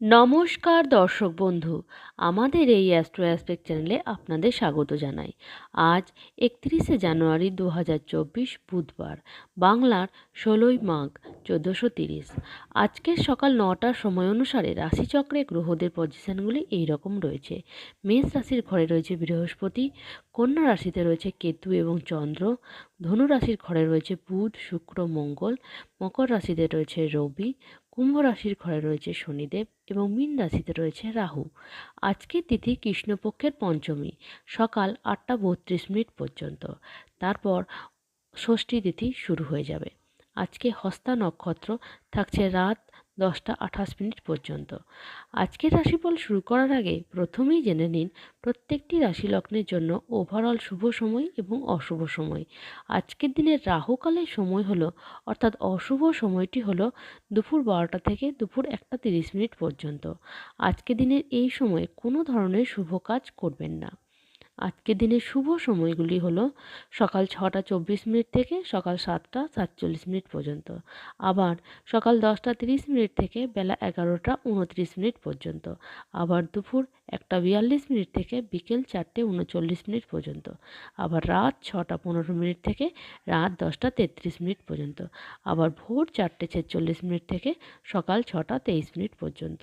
নমস্কার দর্শক বন্ধু, আমাদের এই অ্যাস্ট্রো অ্যাসপেক্ট চ্যানেলে আপনাদের স্বাগত জানাই। আজ একত্রিশে জানুয়ারি দু হাজার চব্বিশ বুধবার, বাংলার ষোলোই মাঘ চোদ্দোশো তিরিশ। আজকের সকাল নটার সময় অনুসারে রাশিচক্রে গ্রহদের পজিশনগুলি এই রকম রয়েছে। মেষ রাশির ঘরে রয়েছে বৃহস্পতি, কন্যা রাশিতে রয়েছে কেতু এবং চন্দ্র, ধনু রাশির ঘরে রয়েছে বুধ, শুক্র, মঙ্গল, মকর রাশিতে রয়েছে রবি কুম্ভ রাশির ঘরে রয়েছে শনিদেব এবং মীন রাশিতে রয়েছে রাহু। আজকের তিথি কৃষ্ণপক্ষের পঞ্চমী, সকাল আটটা বত্রিশ মিনিট পর্যন্ত। তারপর ষষ্ঠী তিথি শুরু হয়ে যাবে। আজকে হস্তা নক্ষত্র থাকছে রাত দশটা আঠাশ মিনিট পর্যন্ত। আজকের রাশিফল শুরু করার আগে প্রথমেই জেনে নিন প্রত্যেকটি রাশি লগ্নের জন্য ওভারঅল শুভ সময় এবং অশুভ সময়। আজকের দিনের রাহুকালের সময় হলো, অর্থাৎ অশুভ সময়টি হলো দুপুর বারোটা থেকে দুপুর একটা তিরিশ মিনিট পর্যন্ত। আজকের দিনের এই সময়ে কোনো ধরনের শুভ কাজ করবেন না। আজকের দিনের শুভ সময়গুলি হলো সকাল ছটা চব্বিশ মিনিট থেকে সকাল সাতটা সাতচল্লিশ মিনিট পর্যন্ত। আবার সকাল দশটা তিরিশ মিনিট থেকে বেলা এগারোটা উনত্রিশ মিনিট পর্যন্ত। আবার দুপুর একটা বিয়াল্লিশ মিনিট থেকে বিকেল চারটে উনচল্লিশ মিনিট পর্যন্ত। আবার রাত ছটা পনেরো মিনিট থেকে রাত দশটা তেত্রিশ মিনিট পর্যন্ত। আবার ভোর চারটে ছেচল্লিশ মিনিট থেকে সকাল ছটা তেইশ মিনিট পর্যন্ত।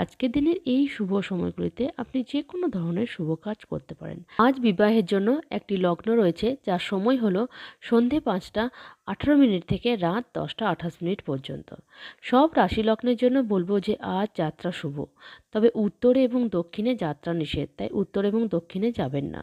আজকের দিনের এই শুভ সময়গুলিতে আপনি যে কোনো ধরনের শুভ কাজ করতে পারেন। আজ বিবাহের জন্য একটি লগ্ন রয়েছে, যার সময় হল সন্ধে পাঁচটা, আঠারো মিনিট থেকে রাত দশটা আঠাশ মিনিট পর্যন্ত। সব রাশি লগ্নের জন্য বলব যে আজ যাত্রা শুভ। তবে উত্তরে এবং দক্ষিণে যাত্রা নিষেধ, তাই উত্তর এবং দক্ষিণে যাবেন না।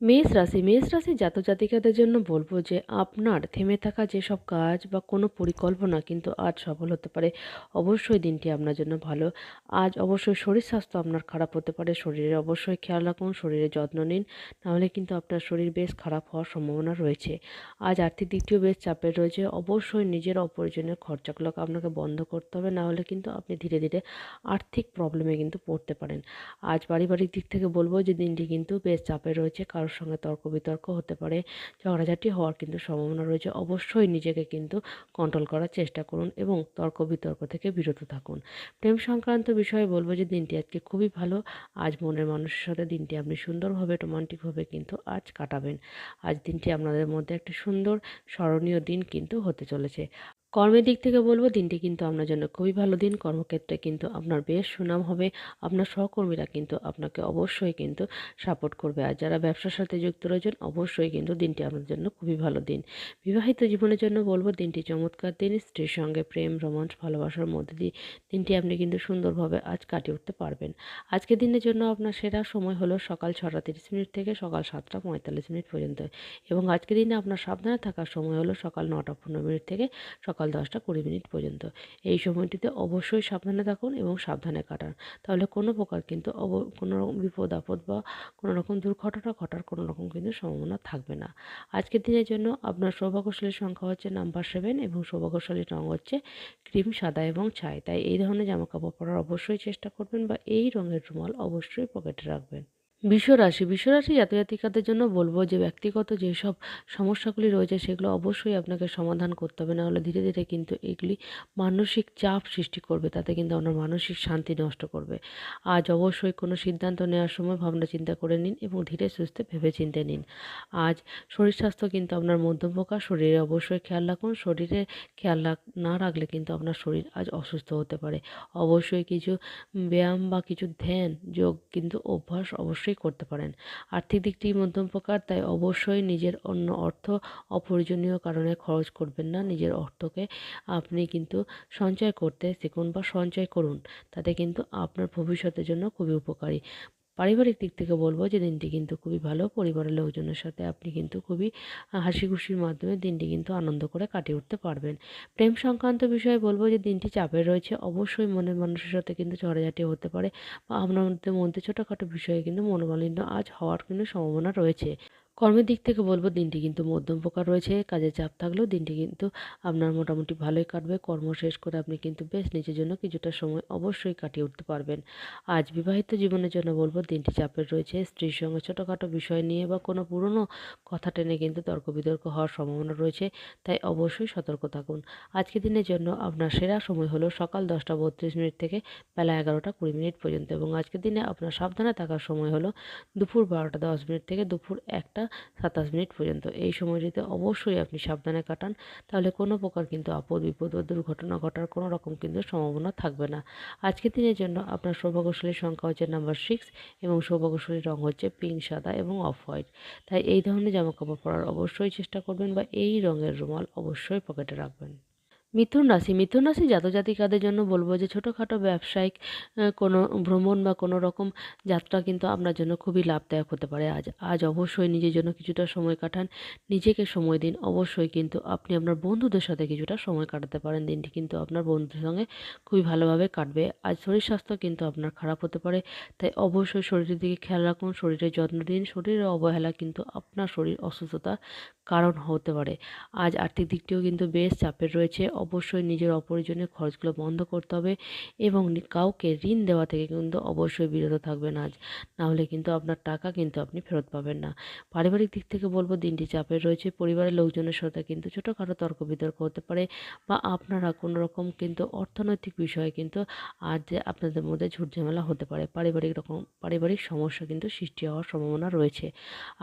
মেষ রাশি মেষ রাশি জাতক জাতিকাদের জন্য বলব যে, আপনার থেমে থাকা যেসব কাজ বা কোনো পরিকল্পনা কিন্তু আজ সফল হতে পারে। অবশ্যই দিনটি আপনার জন্য ভালো। আজ অবশ্যই শরীর স্বাস্থ্য আপনার খারাপ হতে পারে। শরীরে অবশ্যই খেয়াল রাখুন শরীরের যত্ন নিন। নাহলে কিন্তু আপনার শরীর বেশ খারাপ হওয়ার সম্ভাবনা রয়েছে। আজ আর্থিক দিকটিও বেশ চাপের রয়েছে। অবশ্যই নিজের অপ্রয়োজনীয় খরচাগুলোকে আপনাকে বন্ধ করতে হবে। নাহলে কিন্তু আপনি ধীরে ধীরে আর্থিক প্রবলেমে কিন্তু পড়তে পারেন। আজ পারিবারিক দিক থেকে বলব যে, দিনটি কিন্তু বেশ চাপের রয়েছে। কারণ কারোর সঙ্গে তর্ক বিতর্ক হতে পারে। ঝগড়াঝাটি হওয়ার কিন্তু সম্ভাবনা রয়েছে। অবশ্যই নিজেকে কিন্তু কন্ট্রোল করার চেষ্টা করুন এবং তর্ক বিতর্ক থেকে বিরত থাকুন। প্রেম সংক্রান্ত বিষয়ে বলব যে, দিনটি আজকে খুবই ভালো। আজ মনের মানুষের সাথে দিনটি আপনি সুন্দরভাবে, রোমান্টিকভাবে কিন্তু আজ কাটাবেন। আজ দিনটি আপনাদের মধ্যে একটি সুন্দর, স্মরণীয় দিন কিন্তু হতে চলেছে। কর্মের দিক থেকে বলব, দিনটি কিন্তু আপনার জন্য খুবই ভালো দিন। কর্মক্ষেত্রে কিন্তু আপনার বেশ সুনাম হবে। আপনার সহকর্মীরা কিন্তু আপনাকে অবশ্যই কিন্তু সাপোর্ট করবে। আর যারা ব্যবসার সাথে যুক্ত রয়েছেন, অবশ্যই কিন্তু দিনটি আপনার জন্য খুবই ভালো দিন। বিবাহিত জীবনের জন্য বলব, দিনটি চমৎকার দিন। স্ত্রীর সঙ্গে প্রেম রোমাঞ্চ ভালোবাসার মধ্যে দিয়ে দিনটি আপনি কিন্তু সুন্দরভাবে আজ কাটিয়ে উঠতে পারবেন। আজকের দিনের জন্য আপনার সেরা সময় হলো সকাল ছটা তিরিশ মিনিট থেকে সকাল সাতটা পঁয়তাল্লিশ মিনিট পর্যন্ত। এবং আজকের দিনে আপনার সাবধানে থাকার সময় হলো সকাল নটা পনেরো মিনিট থেকে সকাল সকাল দশটা কুড়ি মিনিট পর্যন্ত। এই সময়টিতে অবশ্যই সাবধানে থাকুন এবং সাবধানে কাটান। তাহলে কোনো প্রকার কিন্তু অব, কোনো রকম বিপদ, আপদ বা কোনো রকম দুর্ঘটনা ঘটার কোনো রকম কিন্তু সম্ভাবনা থাকবে না। আজকের দিনের জন্য আপনার সৌভাগ্যশালীর সংখ্যা হচ্ছে নাম্বার সেভেন এবং সৌভাগ্যশালীর রঙ হচ্ছে ক্রিম, সাদা এবং ছাই। তাই এই ধরনের জামাকাপড় পরার অবশ্যই চেষ্টা করবেন বা এই রঙের রুমাল অবশ্যই পকেটে রাখবেন। বিশ্বরাশি বিশ্বরাশি জাতজাতিকাদের জন্য বলব যে ব্যক্তিগত যেসব সমস্যাগুলি রয়েছে সেগুলো অবশ্যই আপনাকে সমাধান করতে হবে। নাহলে ধীরে ধীরে কিন্তু এগুলি মানসিক চাপ সৃষ্টি করবে, তাতে কিন্তু আপনার মানসিক শান্তি নষ্ট করবে। আজ অবশ্যই কোনো সিদ্ধান্ত নেওয়ার সময় ভাবনা চিন্তা করে নিন এবং ধীরে সুস্থে ভেবে চিনতে নিন। আজ শরীর স্বাস্থ্য কিন্তু আপনার মধ্যম প্রকার শরীরে অবশ্যই খেয়াল রাখুন। শরীরে খেয়াল না রাখলে কিন্তু আপনার শরীর আজ অসুস্থ হতে পারে। অবশ্যই কিছু ব্যায়াম বা কিছু ধ্যান, যোগ কিন্তু অভ্যাস অবশ্যই অবশ্যই করতে পারেন। আর্থিক দিকটি মধ্যম প্রকার, তাই অবশ্যই নিজের অন্য অর্থ অপ্রয়োজনীয় কারণে খরচ করবেন না। নিজের অর্থকে আপনি কিন্তু সঞ্চয় করতে শিখুন বা সঞ্চয় করুন, তাতে কিন্তু আপনার ভবিষ্যতের জন্য খুবই উপকারী। পারিবারিক দিক থেকে বলব যে দিনটি কিন্তু খুবই ভালো। পরিবারের লোকজনের সাথে আপনি কিন্তু খুবই হাসি খুশির মাধ্যমে দিনটি কিন্তু আনন্দ করে কাটিয়ে উঠতে পারবেন। প্রেম সংক্রান্ত বিষয়ে বলব যে দিনটি চাপের রয়েছে। অবশ্যই মনের মানুষের সাথে কিন্তু ঝড়াঝাটি হতে পারে বা আপনার মধ্যে মধ্যে ছোটোখাটো বিষয়ে কিন্তু মনোমালিন্য আজ হওয়ার কিন্তু সম্ভাবনা রয়েছে। কর্মের দিক থেকে বলব, দিনটি কিন্তু মধ্যম প্রকার রয়েছে কাজের চাপ থাকলেও দিনটি কিন্তু আপনার মোটামুটি ভালোই কাটবে। কর্ম শেষ করে আপনি কিন্তু বেশ নিজের জন্য কিছুটা সময় অবশ্যই কাটিয়ে উঠতে পারবেন। আজ বিবাহিত জীবনের জন্য বলব, দিনটি চাপের রয়েছে। স্ত্রীর সঙ্গে ছোটোখাটো বিষয় নিয়ে বা কোনো পুরনো কথা টেনে কিন্তু তর্ক বিতর্ক হওয়ার সম্ভাবনা রয়েছে, তাই অবশ্যই সতর্ক থাকুন। আজকে দিনের জন্য আপনার সেরা সময় হলো সকাল দশটা বত্রিশ মিনিট থেকে বেলা এগারোটা কুড়ি মিনিট পর্যন্ত এবং আজকের দিনে আপনার সাবধানে থাকার সময় হলো দুপুর বারোটা দশ মিনিট থেকে দুপুর একটা সাতাশ মিনিট পর্যন্ত। এই সময়টিতে অবশ্যই আপনি সাবধানে কাটান, তাহলে কোনো প্রকার কিন্তু আপদ বিপদ বা দুর্ঘটনা ঘটার কোনো রকম কিন্তু সম্ভাবনা থাকবে না। আজকের দিনের জন্য আপনার সৌভাগ্যশালীর সংখ্যা হচ্ছে নাম্বার সিক্স এবং সৌভাগ্যশালীর রঙ হচ্ছে পিঙ্ক সাদা এবং অফ হোয়াইট তাই এই ধরনের জামাকাপড় পরার অবশ্যই চেষ্টা করবেন বা এই রঙের রুমাল অবশ্যই পকেটে রাখবেন। মিথুন রাশি মিথুন রাশি জাতজাতিকাদের জন্য বলব যে ছোটোখাটো ব্যবসায়িক কোনো ভ্রমণ বা কোনো রকম যাত্রা কিন্তু আপনার জন্য খুবই লাভদায়ক হতে পারে। আজ আজ অবশ্যই নিজের জন্য কিছুটা সময় কাটান, নিজেকে সময় দিন। অবশ্যই কিন্তু আপনি আপনার বন্ধুদের সাথে কিছুটা সময় কাটাতে পারেন। দিনটি কিন্তু আপনার বন্ধুদের সঙ্গে খুবই ভালোভাবে কাটবে। আজ শরীর স্বাস্থ্য কিন্তু আপনার খারাপ হতে পারে, তাই অবশ্যই শরীরের দিকে খেয়াল রাখুন। শরীরের যত্ন দিন শরীরের অবহেলা কিন্তু আপনার শরীর অসুস্থতার কারণ হতে পারে। আজ আর্থিক দিকটিও কিন্তু বেশ চাপের রয়েছে। অবশ্যই নিজের অপ্রয়োজনীয় খরচগুলো বন্ধ করতে হবে এবং কাউকে ঋণ দেওয়া থেকে কিন্তু অবশ্যই বিরত থাকবেন আজ। নাহলে কিন্তু আপনার টাকা কিন্তু আপনি ফেরত পাবেন না। পারিবারিক দিক থেকে বলব, দিনটি চাপের রয়েছে। পরিবারের লোকজনের সাথে কিন্তু ছোটোখাটো তর্ক বিতর্ক হতে পারে বা আপনারা কোনো রকম কিন্তু অর্থনৈতিক বিষয়ে কিন্তু আজ আপনাদের মধ্যে ঝুটঝামেলা হতে পারে। পারিবারিক রকম, পারিবারিক সমস্যা কিন্তু সৃষ্টি হওয়ার সম্ভাবনা রয়েছে।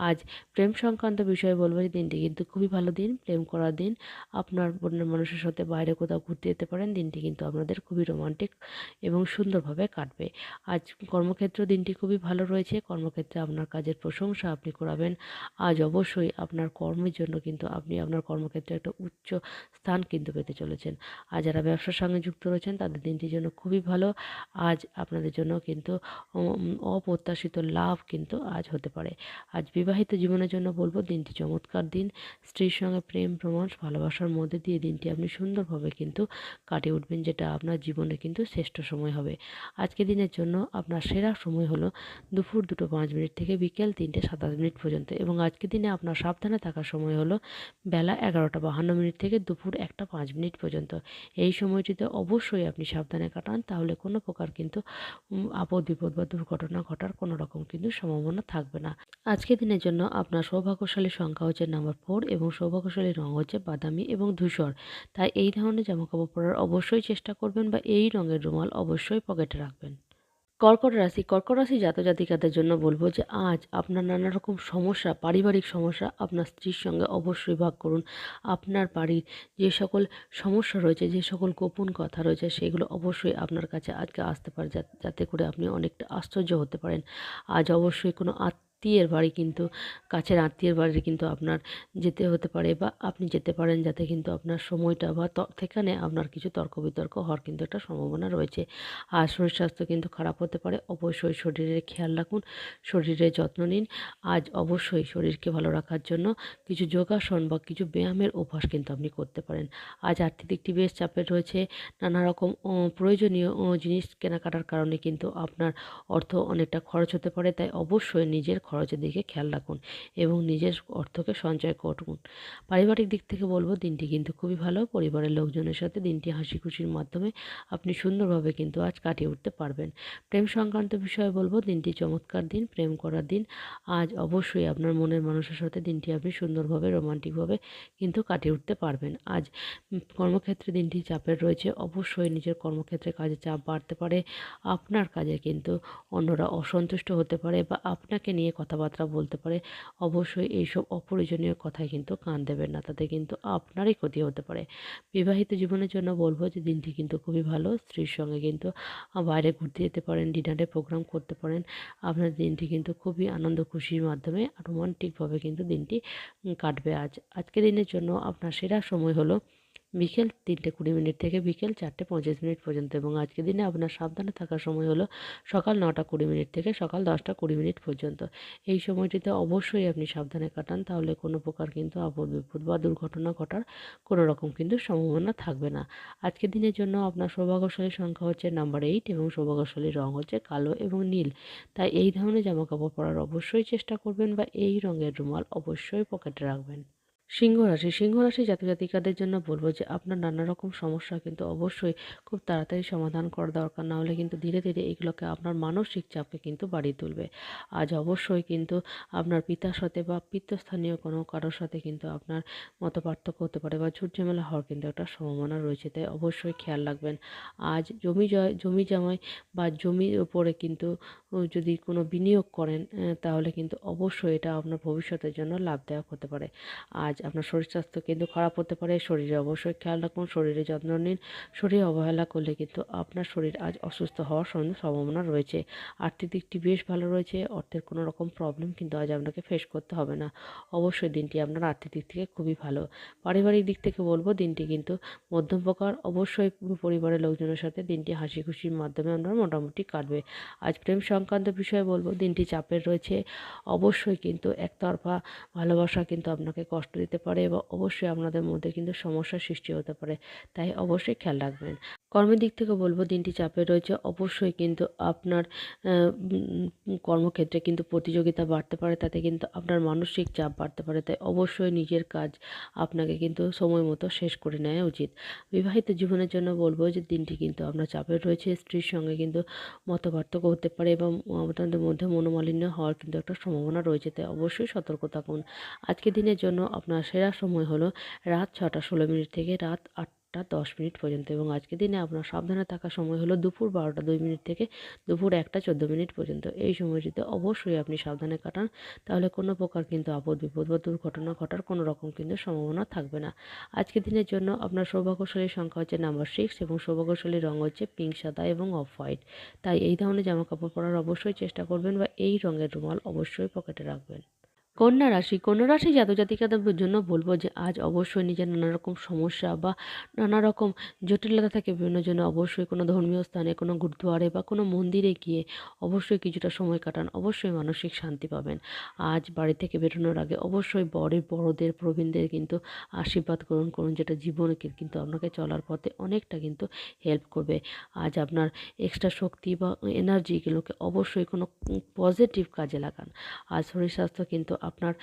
আজ প্রেম সংক্রান্ত বিষয়ে বলব যে, দিনটি কিন্তু খুবই ভালো দিন, প্রেম করার দিন। আপনার মানুষের সাথে বাইরে কোথাও ঘুরতে যেতে পারেন, দিনটি কিন্তু আপনাদের খুবই রোমান্টিক এবং সুন্দরভাবে কাটবে। আজ কর্মক্ষেত্র দিনটি খুবই ভালো রয়েছে, কর্মক্ষেত্রে আপনার কাজের প্রশংসা আপনি করাবেন আজ অবশ্যই আপনার কর্মের জন্য কিন্তু আপনি আপনার কর্মক্ষেত্রে একটা উচ্চ স্থান কিন্তু পেতে চলেছেন। আর যারা ব্যবসার সঙ্গে যুক্ত রয়েছেন, তাদের দিনটির জন্য খুবই ভালো। আজ আপনাদের জন্য কিন্তু অপ্রত্যাশিত লাভ কিন্তু আজ হতে পারে। আজ বিবাহিত জীবনের জন্য বলব, দিনটি চমৎকার দিন। স্ত্রীর সঙ্গে প্রেম, প্রমাণ, ভালোবাসার মধ্যে দিয়ে দিনটি আপনি সুন্দরভাবে কিন্তু কাটিয়ে উঠবেন, যেটা আপনার জীবনে কিন্তু শ্রেষ্ঠ সময় হবে। আজকে দিনের জন্য আপনার সেরা সময় হলো দুপুর দুটো পাঁচ মিনিট থেকে বিকেল তিনটে সাতাশ মিনিট পর্যন্ত এবং আজকে দিনে আপনার সাবধানে থাকার সময় হলো বেলা এগারোটা বাহান্ন মিনিট থেকে দুপুর একটা পাঁচ মিনিট পর্যন্ত। এই সময়টিতে অবশ্যই আপনি সাবধানে কাটান, তাহলে কোনো প্রকার কিন্তু আপদ বিপদ বা দুর্ঘটনা ঘটার কোনো রকম কিন্তু সম্ভাবনা থাকবে না। আজকে দিনের জন্য আপনার সৌভাগ্যশালী সংখ্যা হচ্ছে নাম্বার ফোর এবং সৌভাগ্যশালী রঙ হচ্ছে বাদামি এবং ধূসর। তাই এই ধরনের জামাকাপড় পরার অবশ্যই চেষ্টা করবেন বা এই রঙের রুমাল অবশ্যই পকেটে রাখবেন। কর্কট রাশি কর্কট রাশি জাতজাতিকাদের জন্য বলব যে, আজ আপনার নানা রকম সমস্যা, পারিবারিক সমস্যা আপনার স্ত্রীর সঙ্গে অবশ্যই ভাগ করুন। আপনার বাড়ির যে সকল সমস্যা রয়েছে, যে সকল গোপন কথা রয়েছে, সেগুলো অবশ্যই আপনার কাছে আজকে আসতে পারে যাতে করে আপনি অনেকটা আশ্চর্য হতে পারেন। আজ অবশ্যই কোনো আত্ম আত্মীয়ের বাড়ি কিন্তু, কাছের আত্মীয়ের বাড়ি কিন্তু আপনার যেতে হতে পারে বা আপনি যেতে পারেন যাতে কিন্তু আপনার সময়টা বা সেখানে আপনার কিছু তর্ক বিতর্ক হওয়ার কিন্তু একটা সম্ভাবনা রয়েছে। আর শরীর স্বাস্থ্য কিন্তু খারাপ হতে পারে, অবশ্যই শরীরের খেয়াল রাখুন শরীরের যত্ন নিন। আজ অবশ্যই শরীরকে ভালো রাখার জন্য কিছু যোগাসন বা কিছু ব্যায়ামের অভ্যাস কিন্তু আপনি করতে পারেন। আজ আর্থিক দিকটি বেশ চাপের রয়েছে, নানা রকম প্রয়োজনীয় জিনিস কেনাকাটার কারণে কিন্তু আপনার অর্থ অনেকটা খরচ হতে পারে, তাই অবশ্যই নিজের খরচের দিকে খেয়াল রাখুন এবং নিজের অর্থকে সঞ্চয় করুন। পারিবারিক দিক থেকে বলব, দিনটি কিন্তু খুবই ভালো। পরিবারের লোকজনের সাথে দিনটি হাসি খুশির মাধ্যমে আপনি সুন্দরভাবে কিন্তু আজ কাটিয়ে উঠতে পারবেন। প্রেম সংক্রান্ত বিষয়ে বলব, দিনটি চমৎকার দিন, প্রেম করার দিন। আজ অবশ্যই আপনার মনের মানুষের সাথে দিনটি আপনি সুন্দরভাবে, রোমান্টিকভাবে কিন্তু কাটিয়ে উঠতে পারবেন। আজ কর্মক্ষেত্রে দিনটি চাপের রয়েছে, অবশ্যই নিজের কর্মক্ষেত্রে কাজে চাপ বাড়তে পারে। আপনার কাজে কিন্তু অন্যরা অসন্তুষ্ট হতে পারে বা আপনাকে নিয়ে কথাবার্তা বলতে পারে, অবশ্যই এইসব অপ্রয়োজনীয় কথায় কিন্তু কান দেবেন না, তাতে কিন্তু আপনারই ক্ষতি হতে পারে। বিবাহিত জীবনের জন্য বলব যে দিনটি কিন্তু খুবই ভালো, স্ত্রীর সঙ্গে কিন্তু বাইরে ঘুরতে যেতে পারেন, ডিনারে প্রোগ্রাম করতে পারেন, আপনার দিনটি কিন্তু খুবই আনন্দ খুশির মাধ্যমে রোমান্টিকভাবে কিন্তু দিনটি কাটবে। আজ, আজকের দিনের জন্য আপনার সেরা সময় হলো বিকেল তিনটে কুড়ি মিনিট থেকে বিকেল চারটে পঁচিশ মিনিট পর্যন্ত এবং আজকের দিনে আপনার সাবধানে থাকার সময় হলো সকাল নটা কুড়ি মিনিট থেকে সকাল দশটা কুড়ি মিনিট পর্যন্ত। এই সময়টিতে অবশ্যই আপনি সাবধানে কাটান, তাহলে কোনো প্রকার কিন্তু আপদ বিপদ বা দুর্ঘটনা ঘটার কোনো রকম কিন্তু সম্ভাবনা থাকবে না। আজকের দিনের জন্য আপনার সৌভাগ্যশালী সংখ্যা হচ্ছে নাম্বার এইট এবং সৌভাগ্যশালী রং হচ্ছে কালো এবং নীল। তাই এই ধরনের জামা কাপড় পরার অবশ্যই চেষ্টা করবেন বা এই রঙের রুমাল অবশ্যই পকেটে রাখবেন। সিংহ রাশি সিংহ রাশি জাতজাতিকাদের জন্য বলব যে, আপনার নানা রকম সমস্যা কিন্তু অবশ্যই খুব তাড়াতাড়ি সমাধান করা দরকার। না হলে কিন্তু ধীরে ধীরে এগুলোকে আপনার মানসিক চাপকে কিন্তু বাড়িয়ে তুলবে। আজ অবশ্যই কিন্তু আপনার পিতার সাথে বা পিতৃস্থানীয় কোনো কারোর সাথে কিন্তু আপনার মত পার্থক্য হতে পারে বা ঝুট ঝামেলা হওয়ার কিন্তু একটা সম্ভাবনা রয়েছে। তাই অবশ্যই খেয়াল রাখবেন। আজ জমি জয়, জমি জামাই বা জমির উপরে কিন্তু যদি কোনো বিনিয়োগ করেন তাহলে কিন্তু অবশ্যই এটা আপনার ভবিষ্যতের জন্য লাভদায়ক হতে পারে। আজ আপনার শরীর স্বাস্থ্য কিন্তু খারাপ হতে পারে, শরীরে অবশ্যই খেয়াল রাখুন, শরীরে যত্ন নিন, শরীর অবহেলা করলে কিন্তু আপনার শরীর আজ অসুস্থ হওয়ার সম্ভাবনা রয়েছে। আর্থিক দিকটি বেশ ভালো রয়েছে, অর্থের কোনো রকম প্রবলেম কিন্তু আজ আপনাকে ফেস করতে হবে না। অবশ্যই দিনটি আপনার আর্থিক দিক থেকে খুবই ভালো। পারিবারিক দিক থেকে বলব, দিনটি কিন্তু মধ্যম প্রকার। অবশ্যই পরিবারের লোকজনের সাথে দিনটি হাসি খুশির মাধ্যমে আপনার মোটামুটি কাটবে। আজ প্রেম সংক্রান্ত বিষয়ে বলব, দিনটি চাপের রয়েছে। অবশ্যই কিন্তু একতরফা ভালোবাসা কিন্তু আপনাকে কষ্ট দিতে পারে এবং অবশ্যই আপনাদের মধ্যে কিন্তু সমস্যার সৃষ্টি হতে পারে। তাই অবশ্যই খেয়াল রাখবেন। কর্মের দিক থেকে বলব দিনটি চাপে রয়েছে। অবশ্যই কিন্তু আপনার কর্মক্ষেত্রে কিন্তু প্রতিযোগিতা বাড়তে পারে, তাতে কিন্তু আপনার মানসিক চাপ বাড়তে পারে। তাই অবশ্যই নিজের কাজ আপনাকে কিন্তু সময় মতো শেষ করে নেওয়া উচিত। বিবাহিত জীবনের জন্য বলব যে দিনটি কিন্তু আপনার চাপের রয়েছে। স্ত্রীর সঙ্গে কিন্তু মত পার্থক্য হতে পারে এবং আপনাদের মধ্যে মনোমালিন্য হওয়ার কিন্তু একটা সম্ভাবনা রয়েছে। তাই অবশ্যই সতর্ক থাকুন। আজকের দিনের জন্য আপনার সেরা সময় হলো রাত ছটা ষোলো মিনিট থেকে রাত আট আটটা দশ মিনিট পর্যন্ত এবং আজকের দিনে আপনার সাবধানে থাকার সময় হলো দুপুর বারোটা দুই মিনিট থেকে দুপুর একটা চোদ্দ মিনিট পর্যন্ত। এই সময়টিতে অবশ্যই আপনি সাবধানে কাটান, তাহলে কোনো প্রকার কিন্তু আপদ বিপদ বা দুর্ঘটনা ঘটার কোনো রকম কিন্তু সম্ভাবনা থাকবে না। আজকের দিনের জন্য আপনার সৌভাগ্যশালী সংখ্যা হচ্ছে নাম্বার সিক্স এবং সৌভাগ্যশালী রঙ হচ্ছে পিঙ্ক সাদা এবং অফ হোয়াইট তাই এই ধরনের জামা কাপড় পরার অবশ্যই চেষ্টা করবেন বা এই রঙের রুমাল অবশ্যই পকেটে রাখবেন। কন্যা রাশি কন্যা রাশি জাতক জাতিকাদের জন্য বলব যে, আজ অবশ্যই নিজের নানা রকম সমস্যা বা নানা রকম জটিলতা থাকে বিভিন্ন জন্য অবশ্যই কোনো ধর্মীয় স্থানে, কোনো গুরুদুয়ারে বা কোনো মন্দিরে গিয়ে অবশ্যই কিছুটা সময় কাটান। অবশ্যই মানসিক শান্তি পাবেন। আজ বাড়ি থেকে বেরোনোর আগে অবশ্যই বড়ের বড়দের, প্রবীণদের কিন্তু আশীর্বাদ গ্রহণ করুন, যেটা জীবনকে কিন্তু আপনাকে চলার পথে অনেকটা কিন্তু হেল্প করবে। আজ আপনার এক্সট্রা শক্তি বা এনার্জিগুলোকে অবশ্যই কোনো পজিটিভ কাজে লাগান। আজ শরীর স্বাস্থ্য কিন্তু আপনার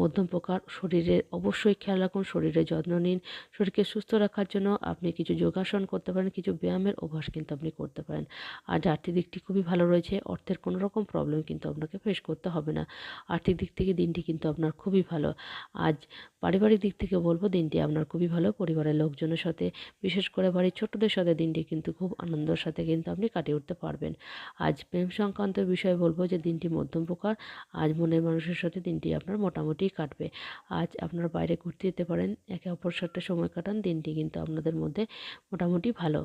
মধ্যম প্রকার শরীরের অবশ্যই খেয়াল রাখুন শরীরের যত্ন নিন, শরীরকে সুস্থ রাখার জন্য আপনি কিছু যোগাসন করতে পারেন, কিছু ব্যায়ামের অভ্যাস কিন্তু আপনি করতে পারেন। আর আর্থিক দিকটি খুবই ভালো রয়েছে, অর্থের কোনো রকম প্রবলেম কিন্তু আপনাকে ফেস করতে হবে না। আর্থিক দিক থেকে দিনটি কিন্তু আপনার খুবই ভালো। আজ পারিবারিক দিক থেকে বলব, দিনটি আপনার খুবই ভালো। পরিবারের লোকজনের সাথে, বিশেষ করে বাড়ির ছোটদের সাথে দিনটি কিন্তু খুব আনন্দের সাথে কিন্তু আপনি কাটিয়ে উঠতে পারবেন। আজ প্রেম সংক্রান্ত বিষয়ে বলব যে, দিনটি মধ্যম প্রকার। আজ মনের মানুষের সাথে দিনটি আপনার মোটামুটি কাটবে। আজ আপনার বাইরে ঘুরতে যেতে পারেন, একে অপর সাথে সময় কাটান, দিনটি কিন্তু আপনাদের মধ্যে মোটামুটি ভালো।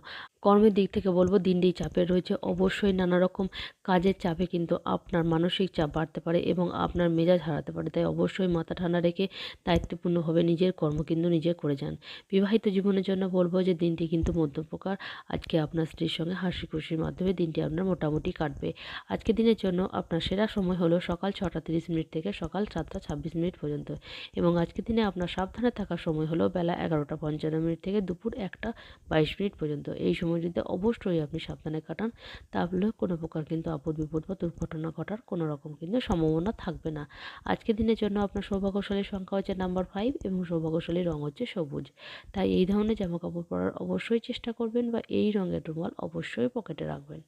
কর্মের দিক থেকে বলব, দিনটি চাপে রয়েছে। অবশ্যই নানা রকম কাজের চাপে কিন্তু আপনার মানসিক চাপ বাড়তে পারে এবং আপনার মেজাজ হারাতে পারে। তাই অবশ্যই মাথা ঠান্ডা রেখে দায়িত্বপূর্ণভাবে নিজের কর্ম কিন্তু নিজে করে যান। বিবাহিত জীবনের জন্য বলব যে, দিনটি কিন্তু মধ্যম প্রকার আজকে আপনার স্ত্রীর সঙ্গে হাসি খুশির মাধ্যমে দিনটি আপনার মোটামুটি কাটবে। আজকে দিনের জন্য আপনার সেরা সময় হলো সকাল ছটা তিরিশ মিনিট থেকে সকাল সাতটা ছাব্বিশ মিনিট পর্যন্ত। এবং আজকের দিনে আপনার সাবধানে থাকার সময় হলো বেলা এগারোটা পঞ্চান্ন মিনিট থেকে দুপুর একটা বাইশ মিনিট পর্যন্ত। এই সময় যদি অবশ্যই আপনি সাবধানে কাটান, তাহলে কোনো প্রকার কিন্তু আপদ বিপদ বা দুর্ঘটনা ঘটার কোনো রকম কিন্তু সম্ভাবনা থাকবে না। আজকের দিনের জন্য আপনার সৌভাগ্যশালী সংখ্যা হচ্ছে নাম্বার ফাইভ এবং সৌভাগ্যশালী রঙ হচ্ছে সবুজ। তাই এই ধরনের জামা কাপড় পরার অবশ্যই চেষ্টা করবেন বা এই রঙের রুমাল অবশ্যই পকেটে রাখবেন।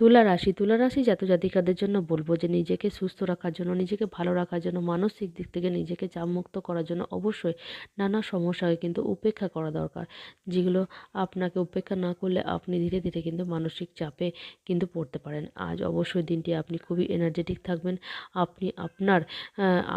তুলা রাশি তুলা রাশি জাত জাতিকাদের জন্য বলব যে নিজেকে সুস্থ রাখার জন্য, নিজেকে ভালো রাখার জন্য, মানসিক দিক থেকে নিজেকে চাপমুক্ত করার জন্য অবশ্যই নানা সমস্যাকে কিন্তু উপেক্ষা করা দরকার, যেগুলো আপনাকে উপেক্ষা না করলে আপনি ধীরে ধীরে কিন্তু মানসিক চাপে কিন্তু পড়তে পারেন। আজ অবশ্যই দিনটি আপনি খুবই এনার্জেটিক থাকবেন, আপনি আপনার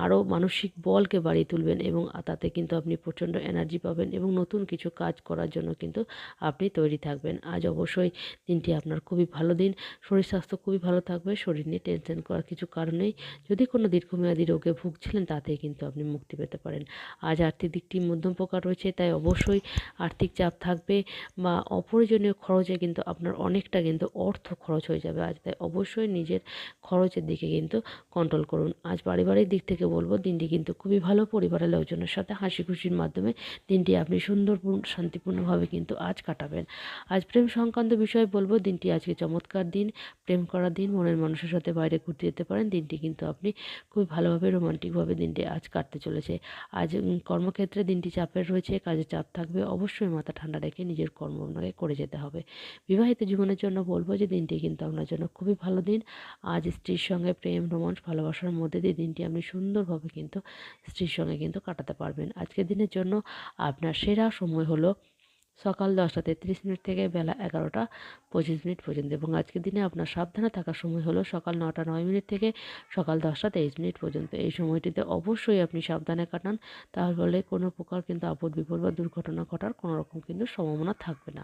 আরও মানসিক বলকে বাড়িয়ে তুলবেন এবং তাতে কিন্তু আপনি প্রচণ্ড এনার্জি পাবেন এবং নতুন কিছু কাজ করার জন্য কিন্তু আপনি তৈরি থাকবেন। আজ অবশ্যই দিনটি আপনার খুবই ভালো দিন। শরীর স্বাস্থ্য খুবই ভালো থাকবে, শরীর নিয়ে টেনশন করার কিছু কারণ নেই। যদি কোনো দীর্ঘমেয়াদী রোগে ভুগছিলেন, তাতেই কিন্তু আপনি মুক্তি পেতে পারেন। আজ আর্থিক দিকটি মধ্যম প্রকার রয়েছে, তাই অবশ্যই আর্থিক চাপ থাকবে বা অপ্রয়োজনীয় খরচে কিন্তু আপনার অনেকটা কিন্তু অর্থ খরচ হয়ে যাবে আজ। তাই অবশ্যই নিজের খরচের দিকে কিন্তু কন্ট্রোল করুন। আজ পারিবারিক দিক থেকে বলব, দিনটি কিন্তু খুবই ভালো। পরিবারের লোকজনের সাথে হাসি খুশির মাধ্যমে দিনটি আপনি সুন্দরপূর্ণ, শান্তিপূর্ণভাবে কিন্তু আজ কাটাবেন। আজ প্রেম সংক্রান্ত বিষয়ে বলব, দিনটি আজকে চমৎকার দিন। প্রেম করার দিন, মনের মানুষের সাথে বাইরে ঘুরতে যেতে পারেন। দিনটি কিন্তু আপনি খুবই ভালোভাবে, রোমান্টিকভাবে দিনটি আজ কাটতে চলেছে। আজ কর্মক্ষেত্রে দিনটি চাপের রয়েছে, কাজে চাপ থাকবে। অবশ্যই মাথা ঠান্ডা রেখে নিজের কর্ম আপনাকে করে যেতে হবে। বিবাহিত জীবনের জন্য বলব যে, দিনটি কিন্তু আপনার জন্য খুবই ভালো দিন। আজ স্ত্রীর সঙ্গে প্রেম, রোমান্স, ভালোবাসার মধ্যে দিয়ে দিনটি আপনি সুন্দরভাবে কিন্তু স্ত্রীর সঙ্গে কিন্তু কাটাতে পারবেন। আজকের দিনের জন্য আপনার সেরা সময় হলো সকাল দশটা তেত্রিশ মিনিট থেকে বেলা এগারোটা পঁচিশ মিনিট পর্যন্ত। এবং আজকের দিনে আপনার সাবধানে থাকার সময় হলো সকাল নটা নয় মিনিট থেকে সকাল দশটা তেইশ মিনিট পর্যন্ত। এই সময়টিতে অবশ্যই আপনি সাবধানে কাটান তাহলে কোনো প্রকার কিন্তু আপদ বিপদ বা দুর্ঘটনা ঘটার কোনো রকম কিন্তু সম্ভাবনা থাকবে না।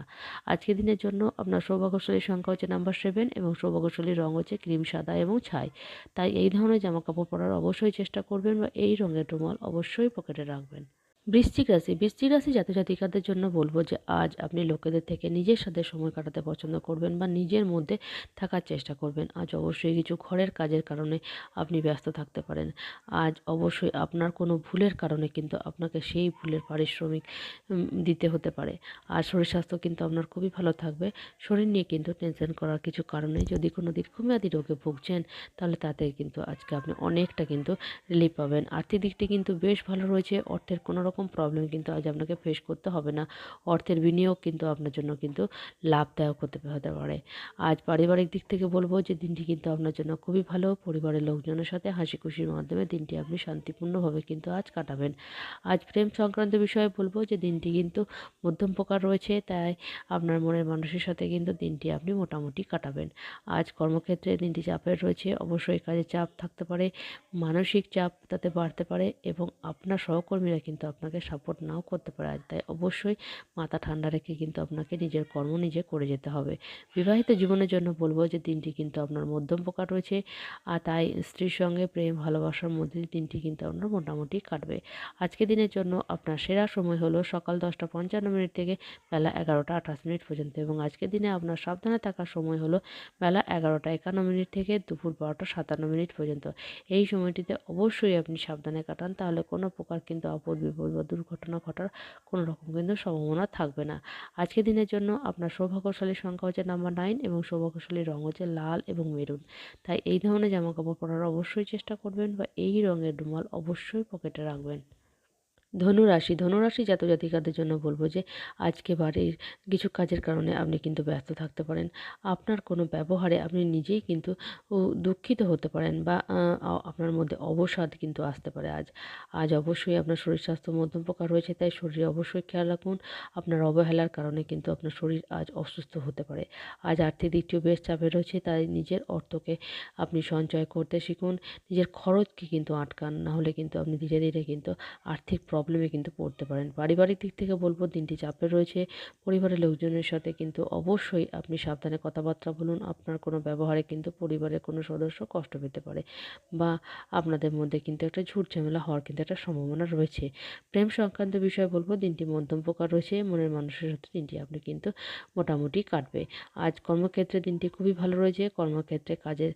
আজকের দিনের জন্য আপনার সৌভাগ্যশালীর সংখ্যা হচ্ছে নাম্বার সেভেন এবং সৌভাগ্যশালীর রঙ হচ্ছে ক্রিম, সাদা এবং ছাই। তাই এই ধরনের জামা কাপড় পরার অবশ্যই চেষ্টা করবেন বা এই রঙের রুমাল অবশ্যই পকেটে রাখবেন। বৃশ্চিক রাশি বৃশ্চিক রাশি জাতিকাদের জন্য বলব যে, আজ আপনি লোকেদের থেকে নিজের সাথে সময় কাটাতে পছন্দ করবেন বা নিজের মধ্যে থাকার চেষ্টা করবেন। আজ অবশ্যই কিছু ঘরের কাজের কারণে আপনি ব্যস্ত থাকতে পারেন। আজ অবশ্যই আপনার কোনো ভুলের কারণে কিন্তু আপনাকে সেই ভুলের পারিশ্রমিক দিতে হতে পারে। আর শরীর স্বাস্থ্য কিন্তু আপনার খুবই ভালো থাকবে। শরীর নিয়ে কিন্তু টেনশন করার কিছু কারণে যদি কোনো দীর্ঘমেয়াদী রোগে ভুগছেন, তাহলে তাতে কিন্তু আজকে আপনি অনেকটা কিন্তু রিলিফ পাবেন। আর্থিক দিকটি কিন্তু বেশ ভালো রয়েছে। অর্থের কোনো রকম প্রবলেম কিন্তু আজ আপনাকে ফেস করতে হবে না। অর্থের বিনিয়োগ কিন্তু আপনার জন্য কিন্তু লাভদায়ক হতে হতে পারে। আজ পারিবারিক দিক থেকে বলব যে, দিনটি কিন্তু আপনার জন্য খুবই ভালো। পরিবারের লোকজনের সাথে হাসি খুশির মাধ্যমে দিনটি আপনি শান্তিপূর্ণভাবে কিন্তু আজ কাটাবেন। আজ প্রেম সংক্রান্ত বিষয়ে বলব যে, দিনটি কিন্তু মধ্যম প্রকার রয়েছে, তাই আপনার মনের মানুষের সাথে কিন্তু দিনটি আপনি মোটামুটি কাটাবেন। আজ কর্মক্ষেত্রে দিনটি চাপের রয়েছে, অবশ্যই কাজে চাপ থাকতে পারে, মানসিক চাপ তাতে বাড়তে পারে এবং আপনার সহকর্মীরা কিন্তু আপনাকে সাপোর্ট নাও করতে পারে। তাই অবশ্যই মাথা ঠান্ডা রেখে কিন্তু আপনাকে নিজের কর্ম নিজে করে যেতে হবে। বিবাহিত জীবনের জন্য বলব যে দিনটি কিন্তু আপনার মধ্যম প্রকার রয়েছে। আর তাই স্ত্রীর সঙ্গে প্রেম, ভালোবাসার মধ্যে দিনটি কিন্তু আপনার মোটামুটি কাটবে। আজকে দিনের জন্য আপনার সেরা সময় হলো সকাল দশটা পঞ্চান্ন মিনিট থেকে বেলা এগারোটা আঠাশ মিনিট পর্যন্ত। এবং আজকের দিনে আপনার সাবধানে থাকার সময় হলো বেলা এগারোটা একান্ন মিনিট থেকে দুপুর বারোটা সাতান্ন মিনিট পর্যন্ত। এই সময়টিতে অবশ্যই আপনি সাবধানে কাটান। তাহলে কোনো প্রকার কিন্তু আপদ বিপদ বা দুর্ঘটনা ঘটার কোনো রকম কিন্তু সম্ভাবনা থাকবে না। আজকের দিনের জন্য আপনার সৌভাগ্যশালী সংখ্যা হচ্ছে নাম্বার নাইন এবং সৌভাগ্যশালী রঙ হচ্ছে লাল এবং মেরুন তাই এই ধরনের জামাকাপড় পরার অবশ্যই চেষ্টা করবেন বা এই রঙের রুমাল অবশ্যই পকেটে রাখবেন। ধনুরাশি ধনুরাশি জাত জাতিকাদের জন্য বলব যে, আজকে বাড়ির কিছু কাজের কারণে আপনি কিন্তু ব্যস্ত থাকতে পারেন। আপনার কোনো ব্যবহারে আপনি নিজেই কিন্তু দুঃখিত হতে পারেন বা আপনার মধ্যে অবসাদ কিন্তু আসতে পারে আজ। আজ অবশ্যই আপনার শরীর স্বাস্থ্য মধ্যম প্রকার রয়েছে, তাই শরীরে অবশ্যই খেয়াল রাখুন। আপনার অবহেলার কারণে কিন্তু আপনার শরীর আজ অসুস্থ হতে পারে। আজ আর্থিক দিকটিও বেশ চাপে রয়েছে, তাই নিজের অর্থকে আপনি সঞ্চয় করতে শিখুন। নিজের খরচকে কিন্তু আটকান না হলে কিন্তু আপনি ধীরে ধীরে কিন্তু আর্থিক প্রবলেমে কিন্তু পড়তে পারেন। পারিবারিক দিক থেকে বলব দিনটি চাপে রয়েছে। পরিবারের লোকজনের সাথে কিন্তু অবশ্যই আপনি সাবধানে কথাবার্তা বলুন। আপনার কোনো ব্যবহারে কিন্তু পরিবারের কোনো সদস্য কষ্ট পেতে পারে বা আপনাদের মধ্যে কিন্তু একটা ঝুট ঝামেলা হওয়ার কিন্তু একটা সম্ভাবনা রয়েছে। প্রেম সংক্রান্ত বিষয়ে বলব দিনটি মধ্যম প্রকার রয়েছে। মনের মানুষের সাথে দিনটি আপনি কিন্তু মোটামুটি কাটবে। আজ কর্মক্ষেত্রে দিনটি খুবই ভালো রয়েছে। কর্মক্ষেত্রে কাজের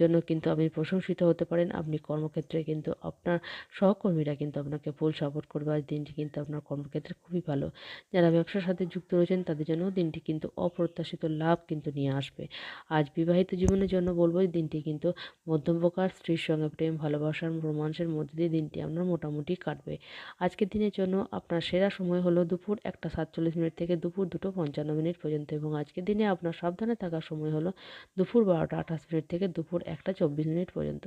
জন্য কিন্তু আপনি প্রশংসিত হতে পারেন। আপনি কর্মক্ষেত্রে কিন্তু আপনার সহকর্মীরা কিন্তু আপনাকে ফুল সাপোর্ট করবে আজ দিনটি কিন্তু আপনার কর্মক্ষেত্রে খুবই ভালো। যারা ব্যবসার সাথে যুক্ত রয়েছেন, তাদের জন্য দিনটি কিন্তু অপ্রত্যাশিত লাভ কিন্তু নিয়ে আসবে। আজ বিবাহিত জীবনের জন্য বলব, দিনটি কিন্তু মধ্যম প্রকার, স্ত্রীর সঙ্গে প্রেম, ভালোবাসার রোমান্সের মধ্যে দিয়ে দিনটি আপনার মোটামুটি কাটবে। আজকের দিনের জন্য আপনার সেরা সময় হলো দুপুর একটা সাতচল্লিশ মিনিট থেকে দুপুর দুটো পঞ্চান্ন মিনিট পর্যন্ত এবং আজকের দিনে আপনার সাবধানে থাকার সময় হলো দুপুর বারোটা আঠাশ মিনিট থেকে দুপুর একটা চব্বিশ মিনিট পর্যন্ত।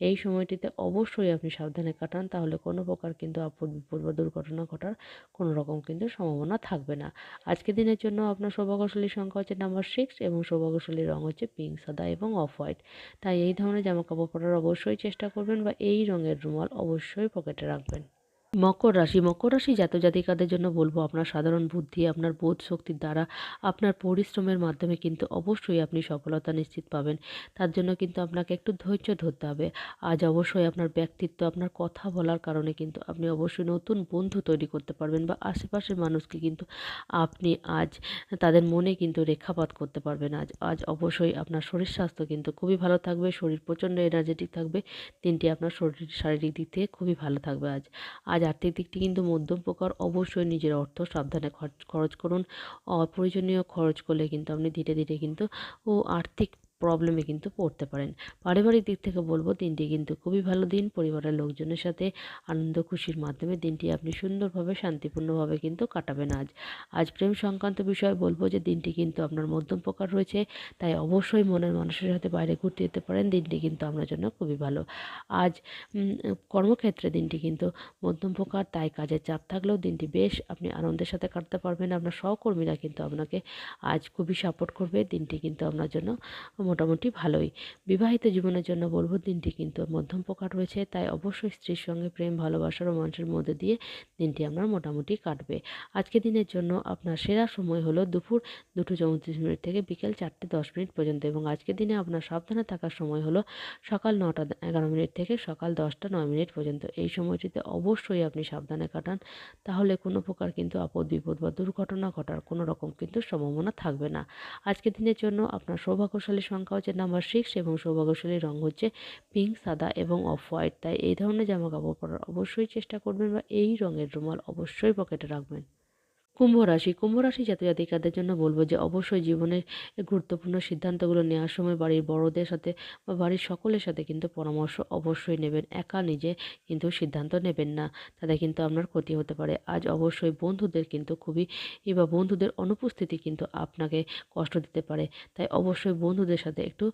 এই সময়টিতে অবশ্যই আপনি সাবধানে কাটান, তাহলে কোনো প্রকার কিন্তু আপদ বিপদ বা দুর্ঘটনা ঘটার কোনো রকম কিন্তু সম্ভাবনা থাকবে না। আজকের দিনের জন্য আপনার সৌভাগ্যশালী সংখ্যা হচ্ছে নাম্বার সিক্স এবং সৌভাগ্যশালীর রঙ হচ্ছে পিঙ্ক সাদা এবং অফ হোয়াইট তাই এই ধরনের জামা কাপড় পরার অবশ্যই চেষ্টা করবেন বা এই রঙের রুমাল অবশ্যই পকেটে রাখবেন। মকর রাশি মকর রাশি জাত জাতিকাদের জন্য বলব আপনার সাধারণ বুদ্ধি, আপনার বোধ শক্তির দ্বারা আপনার পরিশ্রমের মাধ্যমে কিন্তু অবশ্যই আপনি সফলতা নিশ্চিত পাবেন। তার জন্য কিন্তু আপনাকে একটু ধৈর্য ধরতে হবে। আজ অবশ্যই আপনার ব্যক্তিত্ব, আপনার কথা বলার কারণে কিন্তু আপনি অবশ্যই নতুন বন্ধু তৈরি করতে পারবেন বা আশেপাশের মানুষকে কিন্তু আপনি আজ তাদের মনে কিন্তু রেখাপাত করতে পারবেন। আজ আজ অবশ্যই আপনার শরীর স্বাস্থ্য কিন্তু খুবই ভালো থাকবে, শরীর প্রচণ্ড এনার্জেটিক থাকবে, দিনটি আপনার শরীর শারীরিক দিক থেকে খুবই ভালো থাকবে আজ। আজ আর্থিক দিকটি কিন্তু মধ্যম প্রকার অবশ্যই নিজের অর্থ সাবধানে খরচ খরচ করুন। অপ্রয়োজনীয় খরচ করলে কিন্তু আপনি ধীরে ধীরে কিন্তু ও আর্থিক প্রবলেমে কিন্তু পড়তে পারেন। পারিবারিক দিক থেকে বলব, দিনটি কিন্তু খুবই ভালো দিন। পরিবারের লোকজনের সাথে আনন্দ, খুশির মাধ্যমে দিনটি আপনি সুন্দরভাবে, শান্তিপূর্ণভাবে কিন্তু কাটাবেন আজ। আজ প্রেম সংক্রান্ত বিষয়ে বলব যে, দিনটি কিন্তু আপনার মধ্যম প্রকার রয়েছে, তাই অবশ্যই মনের মানুষের সাথে বাইরে ঘুরতে যেতে পারেন। দিনটি কিন্তু আপনার জন্য খুবই ভালো। আজ কর্মক্ষেত্রে দিনটি কিন্তু মধ্যম প্রকার, তাই কাজের চাপ থাকলেও দিনটি বেশ আপনি আনন্দের সাথে কাটতে পারবেন। আপনার সহকর্মীরা কিন্তু আপনাকে আজ খুবই সাপোর্ট করবে। দিনটি কিন্তু আপনার জন্য মোটামুটি ভালোই। বিবাহিত জীবনের জন্য বলব দিনটি কিন্তু মধ্যম প্রকার রয়েছে, তাই অবশ্যই স্ত্রীর সঙ্গে প্রেম, ভালোবাসা, রোমাঞ্চের মধ্যে দিয়ে দিনটি আপনার মোটামুটি কাটবে। আজকে দিনের জন্য আপনার সেরা সময় হলো দুপুর দুটো চৌত্রিশ মিনিট থেকে বিকেল চারটে দশ মিনিট পর্যন্ত এবং আজকের দিনে আপনার সাবধানে থাকার সময় হলো সকাল নটা এগারো মিনিট থেকে সকাল দশটা নয় মিনিট পর্যন্ত। এই সময়টিতে অবশ্যই আপনি সাবধানে কাটান, তাহলে কোনো প্রকার কিন্তু আপদ, বিপদ বা দুর্ঘটনা ঘটার কোনো রকম কিন্তু সম্ভাবনা থাকবে না। আজকের দিনের জন্য আপনার সৌভাগ্যশালী সংখ্যা হচ্ছে নাম্বার সিক্স এবং সৌভাগ্যশালী রং হচ্ছে পিঙ্ক সাদা এবং অফ হোয়াইট তাই এই ধরনের জামা কাপড় পরার অবশ্যই চেষ্টা করবেন বা এই রঙের রুমাল অবশ্যই পকেটে রাখবেন। কুম্ভ রাশি কুম্ভ রাশি জাতীয় জাতিকাদের জন্য বলব যে, অবশ্যই জীবনের গুরুত্বপূর্ণ সিদ্ধান্তগুলো নেওয়ার সময় বাড়ির বড়দের সাথে বা বাড়ির সকলের সাথে কিন্তু পরামর্শ অবশ্যই নেবেন। একা নিজে কিন্তু সিদ্ধান্ত নেবেন না, তাতে কিন্তু আপনার ক্ষতি হতে পারে। আজ অবশ্যই বন্ধুদের কিন্তু খুবই বা বন্ধুদের অনুপস্থিতি কিন্তু আপনাকে কষ্ট দিতে পারে, তাই অবশ্যই বন্ধুদের সাথে একটু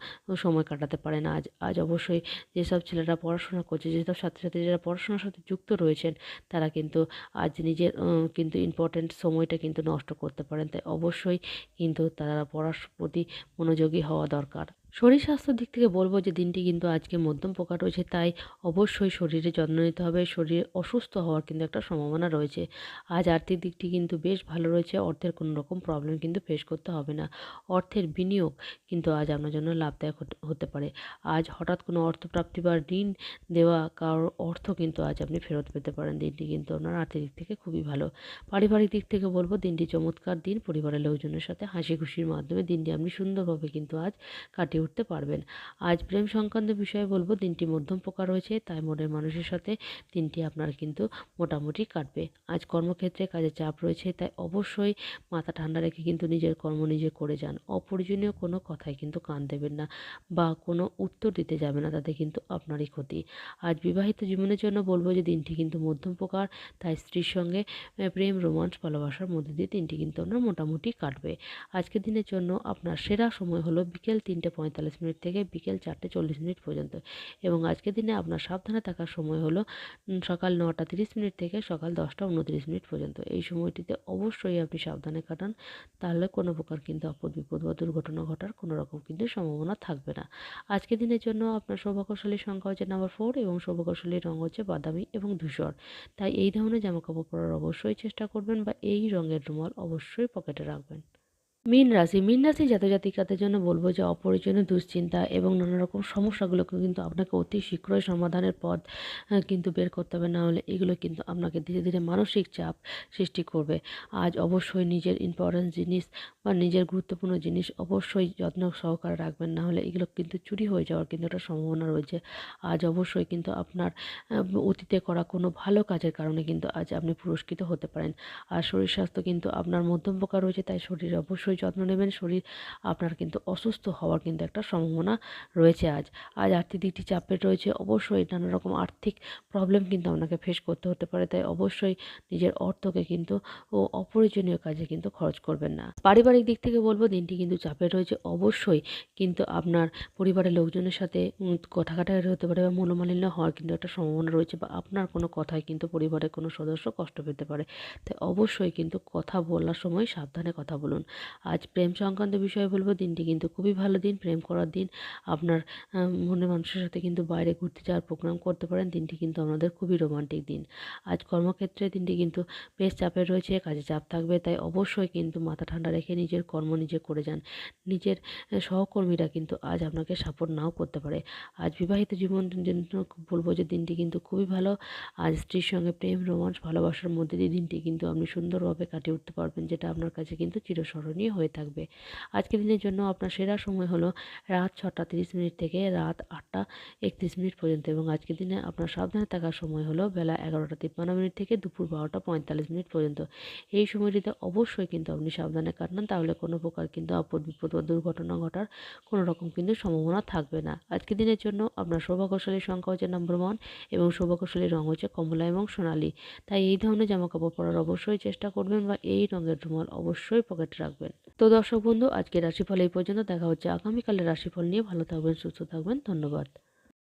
সময় কাটাতে পারেন আজ। আজ অবশ্যই যেসব ছেলেরা পড়াশোনা করছে, যেসব ছাত্রছাত্রী যারা পড়াশোনার সাথে যুক্ত রয়েছেন, তারা কিন্তু আজ নিজের কিন্তু ইম্পর্টেন্ট সময়টা কিন্তু নষ্ট করতে পারেন। তাই অবশ্যই কিন্তু তারা পড়ার প্রতি মনোযোগী হওয়া দরকার। শরীর স্বাস্থ্যের দিক থেকে বলব যে দিনটি কিন্তু আজকে মধ্যম প্রকার রয়েছে, তাই অবশ্যই শরীরে যত্ন নিতে হবে। শরীর অসুস্থ হওয়ার কিন্তু একটা সম্ভাবনা রয়েছে। আজ আর্থিক দিকটি কিন্তু বেশ ভালো রয়েছে, অর্থের কোনো রকম প্রবলেম কিন্তু ফেস করতে হবে না। অর্থের বিনিয়োগ কিন্তু আজ আপনার জন্য লাভদায়ক হতে পারে। আজ হঠাৎ কোনো অর্থপ্রাপ্তি বা ঋণ দেওয়া কারোর অর্থ কিন্তু আজ আপনি ফেরত পেতে পারেন। দিনটি কিন্তু আপনার আর্থিক দিক থেকে খুবই ভালো। পারিবারিক দিক থেকে বলব, দিনটি চমৎকার দিন। পরিবারের লোকজনের সাথে হাসি খুশির মাধ্যমে দিনটি আপনি সুন্দরভাবে কিন্তু আজ কাটিয়ে উঠতে পারবেন। আজ প্রেম সংক্রান্ত বিষয়ে বলব দিনটি মধ্যম প্রকার রয়েছে, তাই মনের মানুষের সাথে দিনটি আপনার কিন্তু মোটামুটি কাটবে। আজ কর্মক্ষেত্রে কাজে চাপ রয়েছে, তাই অবশ্যই মাথা ঠান্ডা রেখে কিন্তু নিজের কর্ম নিজে করে যান। অপ্রয়োজনীয় কোনো কথায় কিন্তু কান দেবেন না বা কোনো উত্তর দিতে যাবে না, তাতে কিন্তু আপনারই ক্ষতি। আজ বিবাহিত জীবনের জন্য বলব যে দিনটি কিন্তু মধ্যম প্রকার তাই স্ত্রীর সঙ্গে প্রেম রোমাঞ্চ ভালোবাসার মধ্যে দিয়ে দিনটি কিন্তু আপনার মোটামুটি কাটবে। আজকের দিনের জন্য আপনার সেরা সময় হলো বিকেল তিনটে পঁয়তাল্লিশ মিনিট থেকে বিকেল চারটে চল্লিশ মিনিট পর্যন্ত। এবং আজকের দিনে আপনার সাবধানে থাকার সময় হলো সকাল নটা তিরিশ মিনিট থেকে সকাল দশটা উনত্রিশ মিনিট পর্যন্ত। এই সময়টিতে অবশ্যই আপনি সাবধানে কাটান, তাহলে কোনো প্রকার কিন্তু আপদ বিপদ বা দুর্ঘটনা ঘটার কোনো রকম কিন্তু সম্ভাবনা থাকবে না। আজকের দিনের জন্য আপনার সৌভাগ্যশালী সংখ্যা হচ্ছে নাম্বার ফোর এবং সৌভাগ্যশালী রঙ হচ্ছে বাদামি এবং ধূসর। তাই এই ধরনের জামাকাপড় পরার অবশ্যই চেষ্টা করবেন বা এই রঙের রুমাল অবশ্যই পকেটে রাখবেন। মীন রাশি মীন রাশি জাতজাতিকাদের জন্য বলব যে অপরিজনীয় দুশ্চিন্তা এবং নানা রকম সমস্যাগুলোকে কিন্তু আপনাকে অতি শীঘ্রই সমাধানের পথ কিন্তু বের করতে হবে। না হলে এগুলো কিন্তু আপনাকে ধীরে ধীরে মানসিক চাপ সৃষ্টি করবে। আজ অবশ্যই নিজের ইম্পর্টেন্ট জিনিস বা নিজের গুরুত্বপূর্ণ জিনিস অবশ্যই যত্ন সহকারে রাখবেন। না হলে এগুলো কিন্তু চুরি হয়ে যাওয়ার কিন্তু একটা সম্ভাবনা রয়েছে। আজ অবশ্যই কিন্তু আপনার অতীতে করা কোনো ভালো কাজের কারণে কিন্তু আজ আপনি পুরস্কৃত হতে পারেন। আর শরীর স্বাস্থ্য কিন্তু আপনার মধ্যম প্রকার রয়েছে, তাই শরীর অবশ্যই অবশ্যই যত্ন নেবেন। শরীর আপনার কিন্তু অসুস্থ হওয়ার কিন্তু একটা সম্ভাবনা রয়েছে আজ। আজ আর্থিক দিকটি চাপের রয়েছে। অবশ্যই নানা রকম আর্থিক প্রবলেম কিন্তু আপনাকে ফেস করতে হতে পারে। তাই অবশ্যই নিজের অর্থকে কিন্তু ও অপ্রয়োজনীয় কাজে কিন্তু খরচ করবেন না। পারিবারিক দিক থেকে বলব, দিনটি কিন্তু চাপের রয়েছে। অবশ্যই কিন্তু আপনার পরিবারের লোকজনের সাথে কথা কাটাকাটি হতে পারে বা মনোমালিন্য হওয়ার কিন্তু একটা সম্ভাবনা রয়েছে বা আপনার কোনো কথায় কিন্তু পরিবারের কোনো সদস্য কষ্ট পেতে পারে। তাই অবশ্যই কিন্তু কথা বলার সময় সাবধানে কথা বলুন। আজ প্রেম সংক্রান্ত বিষয়ে বলব, দিনটি কিন্তু খুবই ভালো দিন, প্রেম করার দিন। আপনার মনে মানুষের সাথে কিন্তু বাইরে ঘুরতে যাওয়ার প্রোগ্রাম করতে পারেন, দিনটি কিন্তু আপনাদের খুবই রোমান্টিক দিন। আজ কর্মক্ষেত্রে দিনটি কিন্তু বেশ চাপের রয়েছে, কাজে চাপ থাকবে, তাই অবশ্যই কিন্তু মাথা ঠান্ডা রেখে নিজের কর্ম নিজে করে যান। নিজের সহকর্মীরা কিন্তু আজ আপনাকে সাপোর্ট নাও করতে পারে। আজ বিবাহিত জীবন জন্য বলব যে দিনটি কিন্তু খুবই ভালো। আজ স্ত্রীর সঙ্গে প্রেম, রোমান্স, ভালোবাসার মধ্যে দিয়ে দিনটি কিন্তু আপনি সুন্দরভাবে কাটিয়ে উঠতে পারবেন, যেটা আপনার কাছে কিন্তু চিরস্মরণীয়। হয়ে থাকবে। আজকের দিনের জন্য আপনার সেরা সময় হলো রাত ছটা তিরিশ মিনিট থেকে রাত আটটা একত্রিশ মিনিট পর্যন্ত এবং আজকের দিনে আপনার সাবধানে থাকার সময় হলো বেলা এগারোটা তিপ্পান্ন মিনিট থেকে দুপুর বারোটা পঁয়তাল্লিশ মিনিট পর্যন্ত। এই সময়টিতে অবশ্যই কিন্তু আপনি সাবধানে কাটান, তাহলে কোনো প্রকার কিন্তু আপদ বিপদ বা দুর্ঘটনা ঘটার কোনো রকম কিন্তু সম্ভাবনা থাকবে না। আজকের দিনের জন্য আপনার সৌভাগ্যশালী সংখ্যা হচ্ছে নাম্বার ওয়ান এবং সৌভাগ্যশালী রঙ হচ্ছে কমলা এবং সোনালী। তাই এই ধরনের জামা কাপড় পরার অবশ্যই চেষ্টা করবেন বা এই রঙের রুমাল অবশ্যই পকেটে রাখবেন। তো দর্শক বন্ধু আজকে রাশিফল এই পর্যন্ত। দেখা হচ্ছে আগামীকালের রাশিফল নিয়ে। ভালো থাকবেন, সুস্থ থাকবেন। ধন্যবাদ।